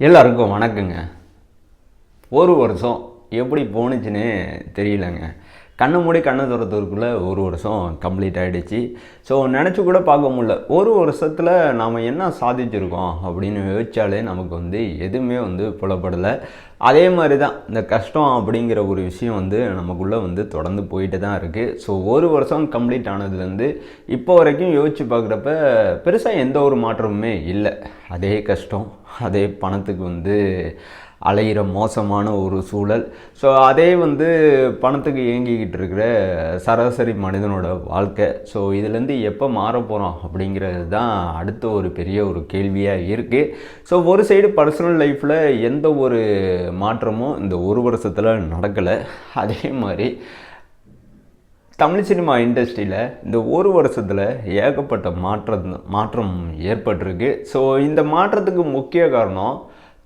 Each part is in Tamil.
எல்லாருக்கும் வணக்கங்க. ஒரு வருஷம் எப்படி போணுச்சுன்னு தெரியலங்க. கண்ணை மூடி கண்ணை திறத்துக்குள்ளே ஒரு வருஷம் கம்ப்ளீட் ஆகிடுச்சு ஸோ நினச்சி கூட பார்க்க முடியல. ஒரு வருஷத்தில் நாம் என்ன சாதிச்சிருக்கோம் அப்படின்னு யோசிச்சாலே நமக்கு வந்து எதுவுமே வந்து புலப்படலை. அதே மாதிரி தான் இந்த கஷ்டம் அப்படிங்கிற ஒரு விஷயம் வந்து நமக்குள்ளே வந்து தொடர்ந்து போயிட்டு தான் இருக்குது ஸோ ஒரு வருஷம் கம்ப்ளீட் ஆனதுலேருந்து இப்போ வரைக்கும் யோசித்து பார்க்குறப்ப பெருசாக எந்த ஒரு மாற்றமுமே இல்லை. அதே கஷ்டம் அதே பணத்துக்கு வந்து அலையிற மோசமான ஒரு சூழல். ஸோ அதே வந்து பணத்துக்கு இயங்கிக்கிட்டு இருக்கிற சராசரி மனிதனோட வாழ்க்கை. ஸோ இதுலேருந்து எப்போ மாற போகிறோம் அப்படிங்கிறது தான் அடுத்த ஒரு பெரிய ஒரு கேள்வியாக இருக்குது ஸோ ஒரு சைடு பர்சனல் லைஃப்பில் எந்த ஒரு மாற்றமும் இந்த ஒரு வருஷத்தில் நடக்கலை. அதே மாதிரி தமிழ் சினிமா இண்டஸ்ட்ரியில் இந்த ஒரு வருஷத்தில் ஏகப்பட்ட மாற்றம் மாற்றம் ஏற்பட்டிருக்கு. ஸோ இந்த மாற்றத்துக்கு முக்கிய காரணம்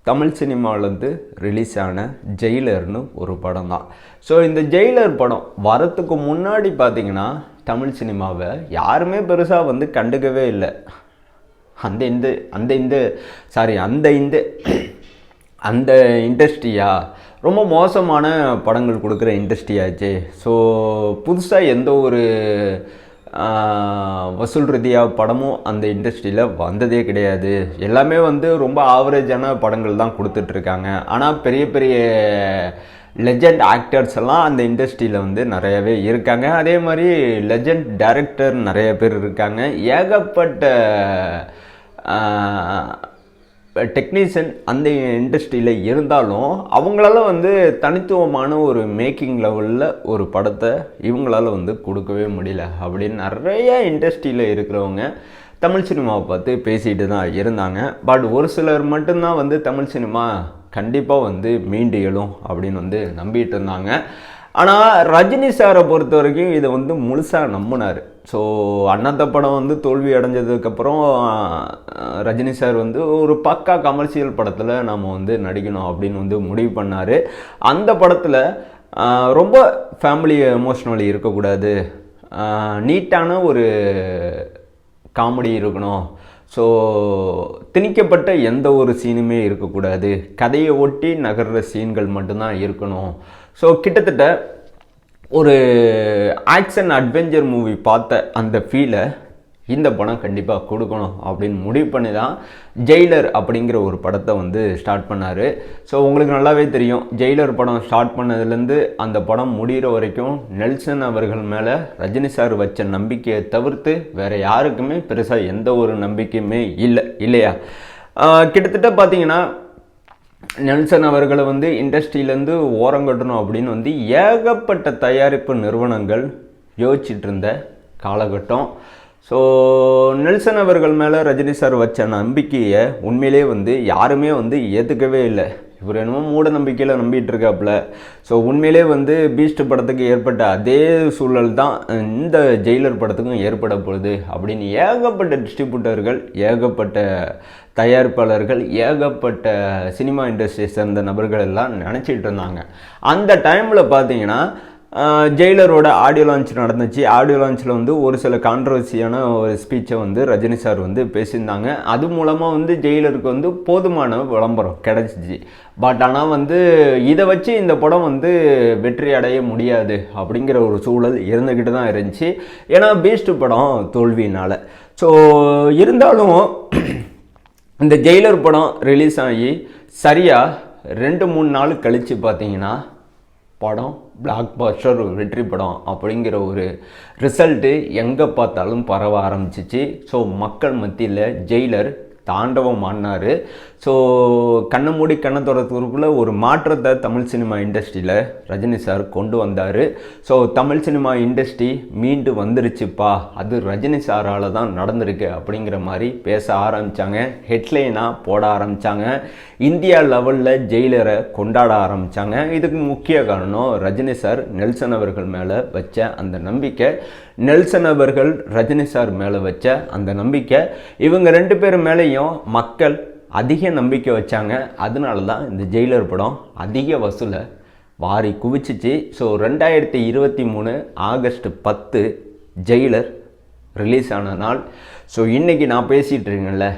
தமிழ் சினிமாவிலேருந்து ரிலீஸ் ஆன ஜெயிலர்னு ஒரு படம் தான். ஸோ இந்த ஜெயிலர் படம் வரத்துக்கு முன்னாடி பார்த்தீங்கன்னா தமிழ் சினிமாவை யாருமே பெருசாக வந்து கண்டுக்கவே இல்லை. அந்த இந்த அந்த இந்த சாரி அந்த இந்த அந்த இண்டஸ்ட்ரியா ரொம்ப மோசமான படங்கள் கொடுக்குற இண்டஸ்ட்ரியாச்சு ஸோ புதுசாக எந்த ஒரு வசூல் ரீதியாக படமும் அந்த இண்டஸ்ட்ரியில் வந்ததே கிடையாது. எல்லாமே வந்து ரொம்ப ஆவரேஜான படங்கள் தான் கொடுத்துட்ருக்காங்க ஆனால் பெரிய பெரிய லெஜண்ட் ஆக்டர்ஸ் எல்லாம் அந்த இண்டஸ்ட்ரியில் வந்து நிறையவே இருக்காங்க. அதே மாதிரி லெஜண்ட் டைரக்டர் நிறைய பேர் இருக்காங்க. ஏகப்பட்ட டெக்னீஷியன் அந்த இண்டஸ்ட்ரியில் இருந்தாலும் அவங்களால வந்து தனித்துவமான ஒரு மேக்கிங் லெவலில் ஒரு படத்தை இவங்களால வந்து கொடுக்கவே முடியல. அப்படின்னு நிறைய இண்டஸ்ட்ரியில் இருக்கிறவங்க தமிழ் சினிமாவை பார்த்து பேசிகிட்டு தான் இருந்தாங்க. பட் ஒரு சிலர் மட்டும்தான் வந்து தமிழ் சினிமா கண்டிப்பாக வந்து மீண்டு எழும் அப்படின்னு வந்து நம்பிட்டு இருந்தாங்க. ஆனால் ரஜினி சாரை பொறுத்த வரைக்கும் இதை வந்து முழுசாக நம்பினார். ஸோ அண்ணாத்த படம் வந்து தோல்வி அடைஞ்சதுக்கப்புறம் ரஜினி சார் வந்து ஒரு பக்கா கமர்ஷியல் படத்தில் நம்ம வந்து நடிக்கணும் அப்படின்னு வந்து முடிவு பண்ணார். அந்த படத்தில் ரொம்ப ஃபேமிலி எமோஷ்னலி இருக்கக்கூடாது. நீட்டான ஒரு காமெடி இருக்கணும். ஸோ திணிக்கப்பட்ட எந்த ஒரு சீனுமே இருக்கக்கூடாது. கதையை ஒட்டி நகர்ற சீன்கள் மட்டும்தான் இருக்கணும். ஸோ கிட்டத்தட்ட ஒரு ஆக்ஷன் அட்வென்ச்சர் மூவி பார்த்த அந்த ஃபீலை இந்த படம் கண்டிப்பாக கொடுக்கணும் அப்படின்னு முடிவு பண்ணி தான் ஜெயிலர் அப்படிங்கிற ஒரு படத்தை வந்து ஸ்டார்ட் பண்ணார். ஸோ உங்களுக்கு நல்லாவே தெரியும் ஜெயிலர் படம் ஸ்டார்ட் பண்ணதுலேருந்து அந்த படம் முடிகிற வரைக்கும் நெல்சன் அவர்கள் மேலே ரஜினி சார் வச்ச நம்பிக்கையை தவிர்த்து வேறு யாருக்குமே பெருசாக எந்த ஒரு நம்பிக்கையுமே இல்லை இல்லையா? கிட்டத்தட்ட பார்த்தீங்கன்னா நெல்சன் அவர்களை வந்து இண்டஸ்ட்ரியிலேருந்து ஓரங்கட்டணும் அப்படின்னு வந்து ஏகப்பட்ட தயாரிப்பு நிறுவனங்கள் யோசிச்சுட்டு இருந்த காலகட்டம். ஸோ நெல்சன் அவர்கள் மேலே ரஜினி சார் வச்ச நம்பிக்கையை உண்மையிலே வந்து யாருமே வந்து ஏற்றுக்கவே இல்லை. இவர் என்னமோ மூட நம்பிக்கையில் நம்பிட்டு இருக்காப்புல ஸோ உண்மையிலே வந்து பீஸ்ட் படத்துக்கு ஏற்பட்ட அதே சூழல் தான் இந்த ஜெயிலர் படத்துக்கும் ஏற்பட போகுது. அப்படின்னு ஏகப்பட்ட டிஸ்ட்ரிபியூட்டர்கள் ஏகப்பட்ட தயாரிப்பாளர்கள் ஏகப்பட்ட சினிமா இண்டஸ்ட்ரியை சேர்ந்த நபர்கள் எல்லாம் நினச்சிட்டு இருந்தாங்க. அந்த டைமில் பார்த்தீங்கன்னா ஜெயிலரோட ஆடியோ லான்ச் நடந்துச்சு. ஆடியோ லான்ச்சில் வந்து ஒரு சில கான்ட்ரவர்சியான ஒரு ஸ்பீச்சை வந்து ரஜினி சார் வந்து பேசியிருந்தாங்க. அது மூலமாக வந்து ஜெயிலருக்கு வந்து போதுமான விளம்பரம் கிடச்சிச்சு. பட் ஆனால் வந்து இதை வச்சு இந்த படம் வந்து வெற்றி அடைய முடியாது அப்படிங்கிற ஒரு சூழல் இருந்துக்கிட்டு தான் இருந்துச்சு. ஏன்னா பீஸ்ட் படம் தோல்வியினால். ஸோ இருந்தாலும் இந்த ஜெயிலர் படம் ரிலீஸ் ஆகி சரியாக ரெண்டு மூணு நாள் கழித்து பார்த்தீங்கன்னா படம் பிளாக் பாஸ்டர் ஒரு வெற்றி படம் அப்படிங்கிற ஒரு ரிசல்ட்டு எங்கே பார்த்தாலும் பரவ ஆரம்பிச்சிச்சு. ஸோ மக்கள் மத்தியில் ஜெயிலர் தாண்டவம் ஆடினார். ஸோ கண்ணை மூடி கண்ணை திறத்துக்குள்ளே ஒரு மாற்றத்தை தமிழ் சினிமா இண்டஸ்ட்ரியில் ரஜினி சார் கொண்டு வந்தார். ஸோ தமிழ் சினிமா இண்டஸ்ட்ரி மீண்டு வந்துருச்சுப்பா. அது ரஜினி சாரால் தான் நடந்திருக்கு அப்படிங்கிற மாதிரி பேச ஆரம்பித்தாங்க ஹெட்லைனாக போட ஆரம்பித்தாங்க இந்தியா லெவலில் ஜெயிலரை கொண்டாட ஆரம்பித்தாங்க இதுக்கு முக்கிய காரணம் ரஜினி சார் நெல்சன் அவர்கள் மேலே வச்ச அந்த நம்பிக்கை. நெல்சன் அவர்கள் ரஜினி சார் மேலே வச்ச அந்த நம்பிக்கை இவங்க ரெண்டு பேர் மேலேயும் மக்கள் அதிக நம்பிக்கை வச்சாங்க. அதனால தான் இந்த ஜெயிலர் படம் அதிக வசூலை வாரி குவிச்சிச்சு. ஸோ ரெண்டாயிரத்தி இருபத்தி மூணு ஆகஸ்ட் பத்து ஜெயிலர் ரிலீஸ் ஆன நாள். ஸோ இன்றைக்கி நான் பேசிகிட்டு இருக்கேன்ல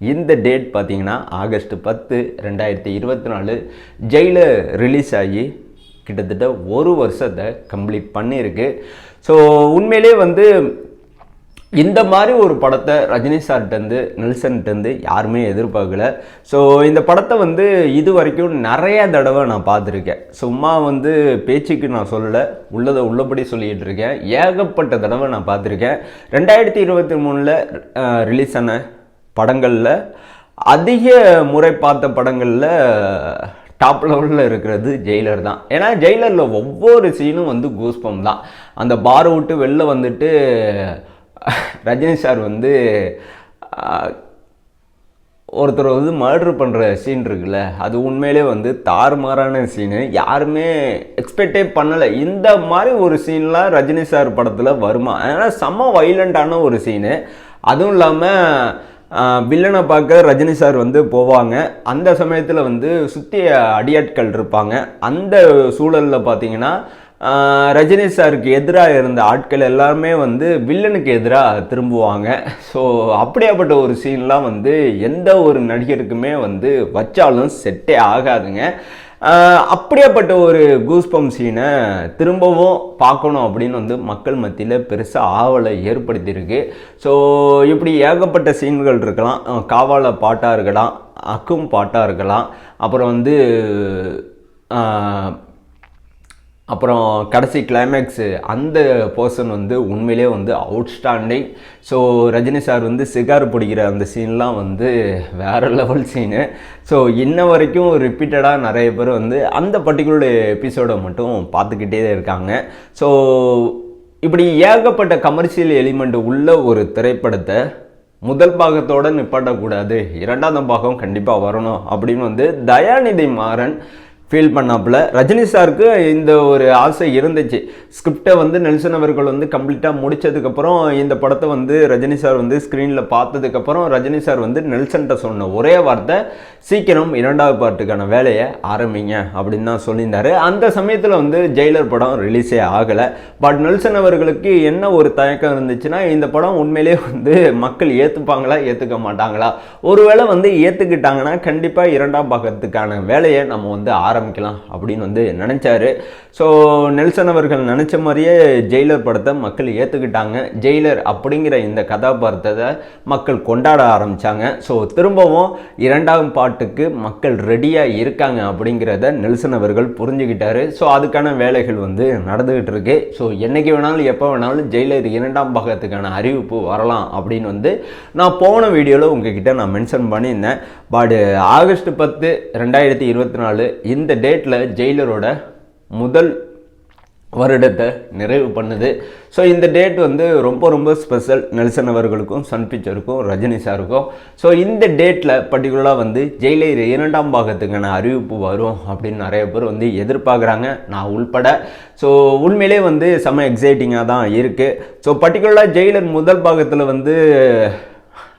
இந்த டேட் பார்த்தீங்கன்னா ஆகஸ்ட் பத்து ரெண்டாயிரத்தி இருபத்தி நாலு ஜெயிலர் ரிலீஸ் ஆகி கிட்டத்தட்ட ஒரு வருஷத்தை கம்ப்ளீட் பண்ணியிருக்கு. ஸோ உண்மையிலே வந்து இந்த மாதிரி ஒரு படத்தை ரஜினி சார்ட்டேருந்து நெல்சன்ட்டேருந்து யாருமே எதிர்பார்க்கல. ஸோ இந்த படத்தை வந்து இது வரைக்கும் நிறைய தடவை நான் பார்த்துருக்கேன். சும்மா வந்து பேச்சுக்கு நான் சொல்லலை உள்ளதை உள்ளபடி சொல்லிகிட்டு இருக்கேன் ஏகப்பட்ட தடவை நான் பார்த்துருக்கேன். ரெண்டாயிரத்தி இருபத்தி மூணில் ரிலீஸ் ஆன படங்களில் அதிக முறை பார்த்த படங்களில் டாப் லெவலில் இருக்கிறது ஜெயிலர் தான். ஏன்னா ஜெயிலரில் ஒவ்வொரு சீனும் வந்து கூஸ்பம் தான். அந்த பாரை விட்டு வெளில வந்துட்டு ரஜினி சார் வந்து ஒருத்தர் வந்து மர்டர் பண்ணுற சீன் இருக்குல்ல அது உண்மையிலே வந்து தாறுமாறான சீனு யாருமே எக்ஸ்பெக்டே பண்ணலை. இந்த மாதிரி ஒரு சீன்லாம் ரஜினி சார் படத்தில் வருமா? ஏன்னா செம்ம வைலண்ட்டான ஒரு சீனு அதுவும் இல்லாமல் வில்லனை பார்க்க ரஜினி சார் வந்து போவாங்க. அந்த சமயத்தில் வந்து சுற்றி அடியாட்கள் இருப்பாங்க. அந்த சூழலில் பார்த்தீங்கன்னா ரஜினி சாருக்கு எதிராக இருந்த ஆட்கள் எல்லாருமே வந்து வில்லனுக்கு எதிராக திரும்புவாங்க. ஸோ அப்படியாப்பட்ட ஒரு சீன்லாம் வந்து எந்த ஒரு நடிகருக்குமே வந்து வச்சாலும் செட்டே ஆகாதுங்க. அப்படியாப்பட்ட ஒரு கூஸ்பம் சீனை திரும்பவும் பார்க்கணும் அப்படின்னு வந்து மக்கள் மத்தியில் பெருசாக ஆவலை ஏற்படுத்தியிருக்கு. ஸோ இப்படி ஏகப்பட்ட சீன்கள் இருக்கலாம். காவால பாட்டாக இருக்கலாம் அக்கும் பாட்டாக இருக்கலாம். அப்புறம் வந்து அப்புறம் கடைசி கிளைமேக்ஸு அந்த பர்சன் வந்து உண்மையிலே வந்து அவுட்ஸ்டாண்டிங் ஸோ ரஜினி சார் வந்து சிகார் பிடிக்கிற அந்த சீன்லாம் வந்து வேறு லெவல் சீனு ஸோ இன்ன வரைக்கும் ரிப்பீட்டடாக நிறைய பேர் வந்து அந்த பர்டிகுலர் எபிசோடை மட்டும் பார்த்துக்கிட்டே இருக்காங்க. ஸோ இப்படி ஏகப்பட்ட கமர்ஷியல் எலிமெண்ட் உள்ள ஒரு திரைப்படத்தை முதல் பாகத்தோடு நிப்பாட்டக்கூடாது. இரண்டாவது பாகம் கண்டிப்பாக வரணும் அப்படின்னு வந்து தயாநிதி மாறன் ஃபீல் பண்ணாப்புல. ரஜினி சாருக்கு இந்த ஒரு ஆசை இருந்துச்சு. ஸ்கிரிப்டை வந்து நெல்சன் அவர்கள் வந்து கம்ப்ளீட்டாக முடித்ததுக்கப்புறம் இந்த படத்தை வந்து ரஜினி சார் வந்து ஸ்க்ரீனில் பார்த்ததுக்கப்புறம் ரஜினி சார் வந்து நெல்சன்கிட்ட சொன்ன ஒரே வார்த்தை சீக்கிரம் இரண்டாவது பாட்டுக்கான வேலையை ஆரம்பிங்க அப்படின்னு தான் சொல்லியிருந்தாரு. அந்த சமயத்தில் வந்து ஜெயிலர் படம் ரிலீஸே ஆகலை. பட் நெல்சன் அவர்களுக்கு என்ன ஒரு தயக்கம் இருந்துச்சுன்னா இந்த படம் உண்மையிலே வந்து மக்கள் ஏற்றுப்பாங்களா ஏற்றுக்க மாட்டாங்களா? ஒருவேளை வந்து ஏற்றுக்கிட்டாங்கன்னா கண்டிப்பாக இரண்டாம் பாகத்துக்கான வேலையை நம்ம வந்து ஆரம்பிக்கலாம் அப்படின்னு வந்து நினச்சாரு. ஸோ நெல்சன் அவர்கள் நினச்ச மாதிரியே ஜெயிலர் படத்தை மக்கள் ஏற்றுக்கிட்டாங்க ஜெயிலர் அப்படிங்கிற இந்த கதாபாத்திரத்தை மக்கள் கொண்டாட ஆரம்பித்தாங்க ஸோ திரும்பவும் இரண்டாம் பாட்டுக்கு மக்கள் ரெடியாக இருக்காங்க அப்படிங்கிறத நெல்சன் அவர்கள் புரிஞ்சுக்கிட்டாரு. ஸோ அதுக்கான வேலைகள் வந்து நடந்துக்கிட்டு இருக்கு. ஸோ என்னைக்கு வேணாலும் எப்போ வேணாலும் ஜெயிலர் இரண்டாம் பாகத்துக்கான அறிவிப்பு வரலாம் அப்படின்னு வந்து நான் போன வீடியோவில் உங்ககிட்ட நான் மென்ஷன் பண்ணியிருந்தேன். பட் ஆகஸ்ட் பத்து ரெண்டாயிரத்தி இருபத்தி நாலு இந்த இந்த டேட்டில் ஜெயிலரோட முதல் வருடத்தை நிறைவு பண்ணுது. ஸோ இந்த டேட் வந்து ரொம்ப ரொம்ப ஸ்பெஷல் நெல்சன் அவர்களுக்கும் சன் பிக்சருக்கும் ரஜினி சாருக்கும். ஸோ இந்த டேட்டில் பர்டிகுலராக வந்து ஜெயிலர் இரண்டாம் பாகத்துக்கான அறிவிப்பு வரும் அப்படின்னு நிறைய பேர் வந்து எதிர்பார்க்குறாங்க. நான் உள்பட. ஸோ உண்மையிலே வந்து செம்ம எக்ஸைட்டிங்காக தான் இருக்குது ஸோ பர்டிகுலராக ஜெயிலர் முதல் பாகத்தில் வந்து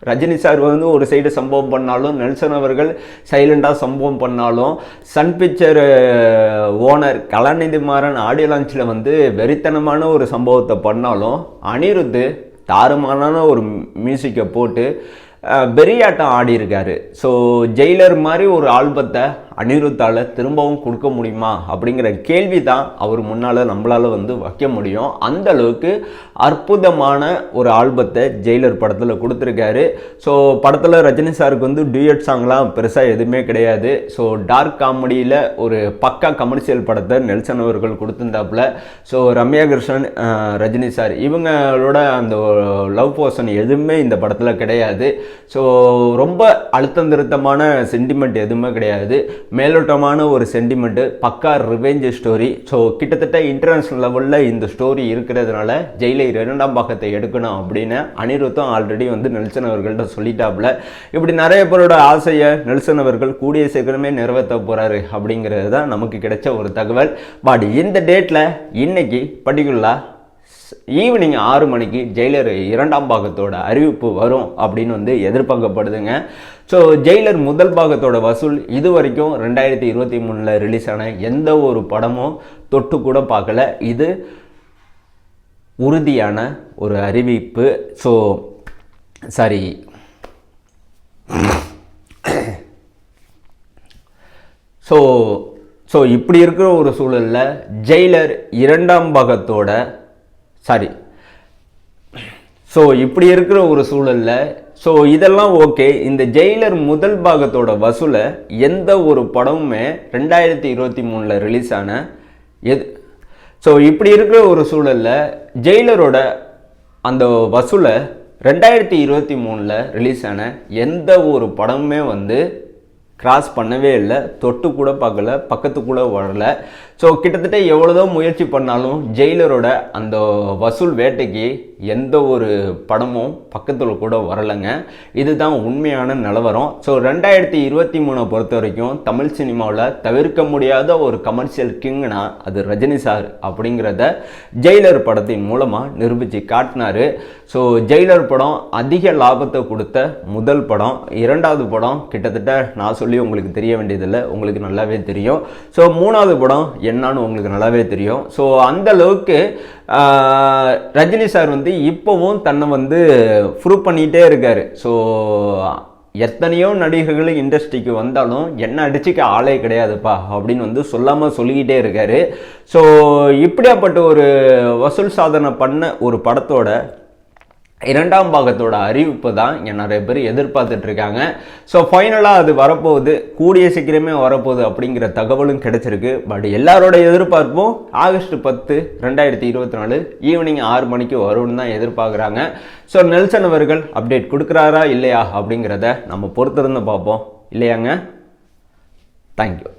ரஜினி சார் வந்து ஒரு சைடு சம்பவம் பண்ணாலும் நெல்சன் அவர்கள் சைலண்டாக சம்பவம் பண்ணாலும் Sun Picture owner Kalanithi Maran audio லான்ச்சில் வந்து வெறித்தனமான ஒரு சம்பவத்தை பண்ணாலும் அனிருத்து தாறுமாறான ஒரு மியூசிக்கை போட்டு பெரியாட்டம் வெறியாட்டம் ஆடி ஸோ ஜெயிலர் மாதிரி ஒரு ஆல்பத்தை அனிருத்தால் திரும்பவும் கொடுக்க முடியுமா அப்படிங்கிற கேள்வி தான் அவர் முன்னால் நம்மளால் வந்து வைக்க முடியும். அந்த அளவுக்கு அற்புதமான ஒரு ஆல்பத்தை ஜெயிலர் படத்தில் கொடுத்துருக்காரு. ஸோ படத்தில் ரஜினி சாருக்கு வந்து டியூயட் சாங்லாம் பெருசாக எதுவுமே கிடையாது. ஸோ டார்க் காமெடியில் ஒரு பக்கா கமர்ஷியல் படத்தை நெல்சன் அவர்கள் கொடுத்துருந்தாப்புல. ஸோ ரம்யா கிருஷ்ணன் ரஜினி சார் இவங்களோட அந்த லவ் போர்ஷன் எதுவுமே இந்த படத்தில் கிடையாது. ஸோ ரொம்ப அழுத்தம் திருத்தமான சென்டிமெண்ட் எதுவுமே கிடையாது. மேலோட்டமான ஒரு சென்டிமெண்ட்டு பக்கா ரிவெஞ்ச் ஸ்டோரி ஸோ கிட்டத்தட்ட இன்டர்நேஷ்னல் லெவலில் இந்த ஸ்டோரி இருக்கிறதுனால ஜெயிலை இரண்டாம் பாகத்தை எடுக்கணும் அப்படின்னு அனிருத்தும் ஆல்ரெடி வந்து நெல்சன் அவர்கள்ட்ட சொல்லிட்டாப்புல. இப்படி நிறைய பேரோட ஆசையை நெல்சன் அவர்கள் கூடிய சீக்கிரமே நிறைவேற்ற போகிறாரு அப்படிங்கிறது தான் நமக்கு கிடைச்ச ஒரு தகவல். பட் இந்த டேட்டில் இன்னைக்கு பர்டிகுலராக ஈவினிங் ஆறு மணிக்கு ஜெயிலர் இரண்டாம் பாகத்தோட அறிவிப்பு வரும் அப்படின்னு வந்து எதிர்பார்க்கப்படுதுங்க. ஸோ ஜெயிலர் முதல் பாகத்தோட வசூல் இது வரைக்கும் ரெண்டாயிரத்தி இருபத்தி மூணில் ரிலீஸ் ஆன எந்த ஒரு படமும் தொட்டு கூட பார்க்கல. இது உறுதியான ஒரு அறிவிப்பு. ஸோ சாரி ஸோ ஸோ இப்படி இருக்கிற ஒரு சூழலில் ஜெயிலர் இரண்டாம் பாகத்தோட சாரி ஸோ இப்படி இருக்கிற ஒரு சூழலில் ஸோ இதெல்லாம் ஓகே இந்த ஜெயிலர் முதல் பாகத்தோட வசூலை எந்த ஒரு படமுமே ரெண்டாயிரத்தி இருபத்தி மூணில் ரிலீஸ் ஆன எது? ஸோ இப்படி இருக்கிற ஒரு சூழலில் ஜெயிலரோட அந்த வசூலை ரெண்டாயிரத்தி இருபத்தி மூணில் ரிலீஸ் ஆன எந்த ஒரு படமுமே வந்து கிராஸ் பண்ணவே இல்லை. தொட்டு கூட பார்க்கல பக்கத்து கூட வரல. ஸோ கிட்டத்தட்ட எவ்வளோதோ முயற்சி பண்ணாலும் ஜெயிலரோட அந்த வசூல் வேட்டைக்கு எந்த ஒரு படமும் பக்கத்தில் கூட வரலைங்க. இதுதான் உண்மையான நிலவரம். ஸோ ரெண்டாயிரத்தி இருபத்தி மூணை பொறுத்த வரைக்கும் தமிழ் சினிமாவில் தவிர்க்க முடியாத ஒரு கமர்ஷியல் கிங்னா அது ரஜினி சார் அப்படிங்கிறத ஜெயிலர் படத்தின் மூலமாக நிரூபித்து காட்டினாரு. ஸோ ஜெயிலர் படம் அதிக லாபத்தை கொடுத்த முதல் படம். இரண்டாவது படம் கிட்டத்தட்ட நான் சொல்லி உங்களுக்கு தெரிய வேண்டியதில்லை. உங்களுக்கு நல்லாவே தெரியும். ஸோ மூணாவது படம் என்னன்னு உங்களுக்கு நல்லாவே தெரியும். ஸோ அந்த அளவுக்கு ரஜினி சார் வந்து இப்போவும் தன்னை வந்து ப்ரூவ் பண்ணிகிட்டே இருக்கார். ஸோ எத்தனையோ நடிகர்கள் இண்டஸ்ட்ரிக்கு வந்தாலும் என்ன அடிச்சுக்க ஆளே கிடையாதுப்பா அப்படின்னு வந்து சொல்லாமல் சொல்லிக்கிட்டே இருக்காரு. ஸோ இப்படியாப்பட்ட ஒரு வசூல் சாதனை பண்ண ஒரு படத்தோட இரண்டாம் பாகத்தோட அறிவிப்பு தான் இங்கே நிறைய பேர் எதிர்பார்த்துட்டு இருக்காங்க. ஸோ ஃபைனலாக அது வரப்போகுது. கூடிய சீக்கிரமே வரப்போகுது அப்படிங்கிற தகவலும் கிடைச்சிருக்கு. பட் எல்லாரோட எதிர்பார்ப்பும் ஆகஸ்ட் பத்து ரெண்டாயிரத்தி இருபத்தி நாலு ஈவினிங் ஆறு மணிக்கு வரும்னு தான் எதிர்பார்க்குறாங்க. ஸோ நெல்சன் அவர்கள் அப்டேட் கொடுக்குறாரா இல்லையா அப்படிங்கிறத நம்ம பொறுத்திருந்து பார்ப்போம். இல்லையாங்க? தேங்க்யூ